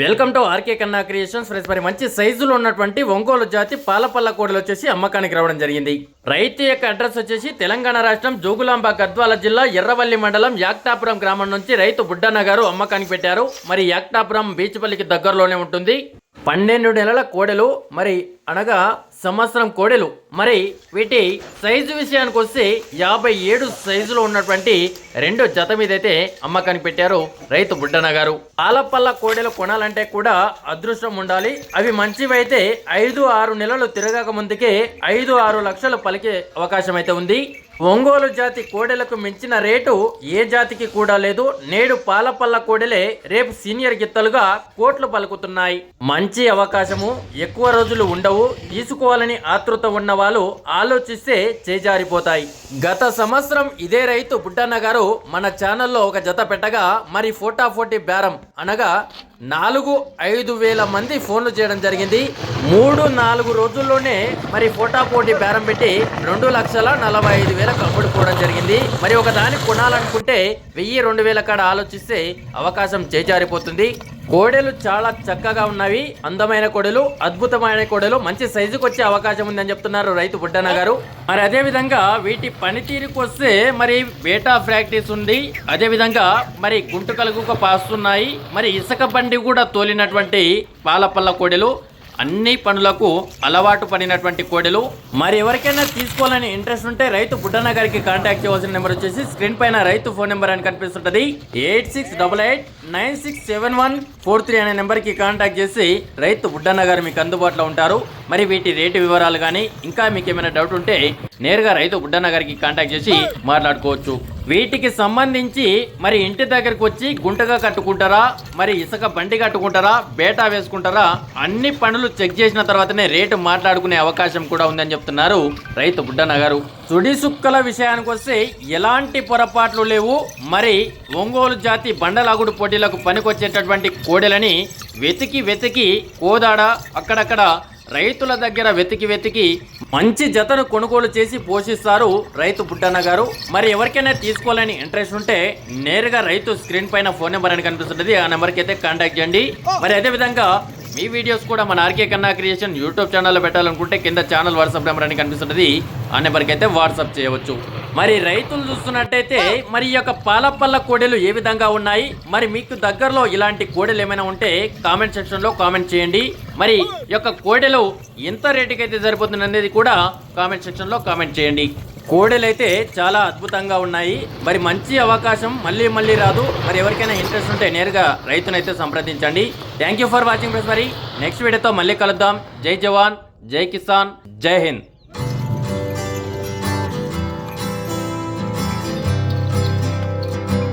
Welcome to R K Kanna creations. Friends మరి మంచి సైజులో ఉన్నటువంటి ఒంగోలు జాతి పాలపల్ల కోడలు వచ్చేసి అమ్మకానికి రావడం జరిగింది. రైతు యొక్క అడ్రస్ వచ్చేసి తెలంగాణ రాష్ట్రం జోగులాంబ గద్వాల జిల్లా ఎర్రవల్లి మండలం యాక్టాపురం గ్రామం నుంచి రైతు బుడ్డన్న గారు అమ్మకానికి పెట్టారు. మరి యాక్టాపురం బీచ్పల్లికి దగ్గరలోనే ఉంటుంది. పన్నెండు నెలల కోడెలు మరి అనగా సంవత్సరం కోడెలు. మరి వీటి సైజు విషయానికి వస్తే యాభై ఏడు సైజులో ఉన్నటువంటి రెండు జత మీదైతే అమ్మకాన్ని అమ్మకానికి పెట్టారు రైతు బుడ్డన్న గారు. పాలపల్ల కోడెలు కొనాలంటే కూడా అదృష్టం ఉండాలి. అవి మంచివైతే ఐదు ఆరు నెలలు తిరగక ముందుకే ఐదు ఆరు లక్షలు పలికే అవకాశం అయితే ఉంది. ఒంగోలు జాతి కోడెలకు మించిన రేటు ఏ జాతికి కూడా లేదు. నేడు పాలపల్ల కోడెలే రేపు సీనియర్ గిత్తలుగా కోట్లు పలుకుతున్నాయి. మంచి అవకాశము ఎక్కువ రోజులు ఉండవు. తీసుకోవాలని ఆతృత ఉన్న వాళ్ళు ఆలోచిస్తే చేజారిపోతాయి. గత సంవత్సరం ఇదే రైతు బుడ్డన్న గారు మన ఛానల్లో ఒక జత పెట్టగా మరి ఫోటాఫోటీ బేరం అనగా నాలుగు ఐదు వేల మంది ఫోన్లు చేయడం జరిగింది. మూడు నాలుగు రోజుల్లోనే మరి ఫోటాపోటీ బేరం పెట్టి రెండు లక్షల నలభై ఐదు వేలకు అమ్ముడుకోవడం జరిగింది. మరి ఒక దాన్ని కొనాలనుకుంటే వెయ్యి రెండు వేల కాడ ఆలోచిస్తే అవకాశం చేజారిపోతుంది. కోడెలు చాలా చక్కగా ఉన్నవి అందమైన కోడెలు అద్భుతమైన కోడెలు మంచి సైజుకు వచ్చే అవకాశం ఉందని చెప్తున్నారు రైతు బుడ్డన్న గారు. మరి అదే విధంగా వీటి పనితీరుకు వస్తే మరి బేటా ప్రాక్టీస్ ఉంది. అదే విధంగా మరి గుంటుకలకు పాస్తున్నాయి. మరి ఇసుక బండి కూడా తోలినటువంటి పాలపల్ల కోడెలు. అన్ని పనులకు అలవాటు పడినటువంటి కోడెలు. మరి ఎవరికైనా తీసుకోవాలని ఇంట్రెస్ట్ ఉంటే రైతు బుడ్డన్న గారికి కాంటాక్ట్ చేయవలసిన నెంబర్ వచ్చేసి స్క్రీన్ పైన రైతు ఫోన్ నెంబర్ అని కనిపిస్తుంటది. Eight six double eight nine six seven one four three అనే నెంబర్కి కాంటాక్ట్ చేసి రైతు బుడ్డన్న గారు మీకు అందుబాటులో ఉంటారు. మరి వీటి రేటు వివరాలు కానీ ఇంకా మీకు ఏమైనా డౌట్ ఉంటే నేరుగా రైతు బుడ్డన్న గారికి కాంటాక్ట్ చేసి మాట్లాడుకోవచ్చు. వీటికి సంబంధించి మరి ఇంటి దగ్గరకు వచ్చి గుంటగా కట్టుకుంటారా మరి ఇసుక బండి కట్టుకుంటారా బేటా వేసుకుంటారా అన్ని పనులు చెక్ చేసిన తర్వాతనే రేటు మాట్లాడుకునే అవకాశం కూడా ఉందని చెప్తున్నారు రైతు బుడ్డన్న గారు సుడి సుక్కల విషయానికి వస్తే ఎలాంటి పొరపాట్లు లేవు. మరి ఒంగోలు జాతి బండలాగుడు పోటీలకు పనికొచ్చేటటువంటి కోడెలని వెతికి వెతికి కోదాడ అక్కడక్కడ రైతుల దగ్గర వెతికి వెతికి మంచి జతను కొనుగోలు చేసి పోషిస్తారు రైతు పుట్టన్న గారు. మరి ఎవరికైనా తీసుకోవాలని ఇంట్రెస్ట్ ఉంటే నేరుగా రైతు స్క్రీన్ పైన ఫోన్ నెంబర్ అని కనిపిస్తుంటది. ఆ నెంబర్కి అయితే కాంటాక్ట్ చేయండి. మరి అదే విధంగా మీ వీడియోస్ కూడా మన ఆర్కే కన్నా క్రియేషన్ యూట్యూబ్ ఛానల్లో పెట్టాలనుకుంటే కింద ఛానల్ వాట్సాప్ నెంబర్ అని కనిపిస్తుంటది. ఆ నెంబర్కి అయితే వాట్సాప్ చేయవచ్చు. మరి రైతులు చూస్తున్నట్టయితే మరి ఈ యొక్క పాలపల్ల కోడెలు ఏ విధంగా ఉన్నాయి? మరి మీకు దగ్గరలో ఇలాంటి కోడెలు ఏమైనా ఉంటే కామెంట్ సెక్షన్లో కామెంట్ చేయండి. మరి యొక్క కోడెలు ఎంత రేటుకి అయితే సరిపోతుంది అనేది కూడా కామెంట్ సెక్షన్లో కామెంట్ చేయండి. కోడెలు అయితే చాలా అద్భుతంగా ఉన్నాయి. మరి మంచి అవకాశం మళ్ళీ మళ్ళీ రాదు. మరి ఎవరికైనా ఇంట్రెస్ట్ ఉంటే నేరుగా రైతునైతే సంప్రదించండి. Thank you for watching press మరి నెక్స్ట్ వీడియోతో మళ్ళీ కలుద్దాం. జై జవాన్ జై కిసాన్ జై హింద్.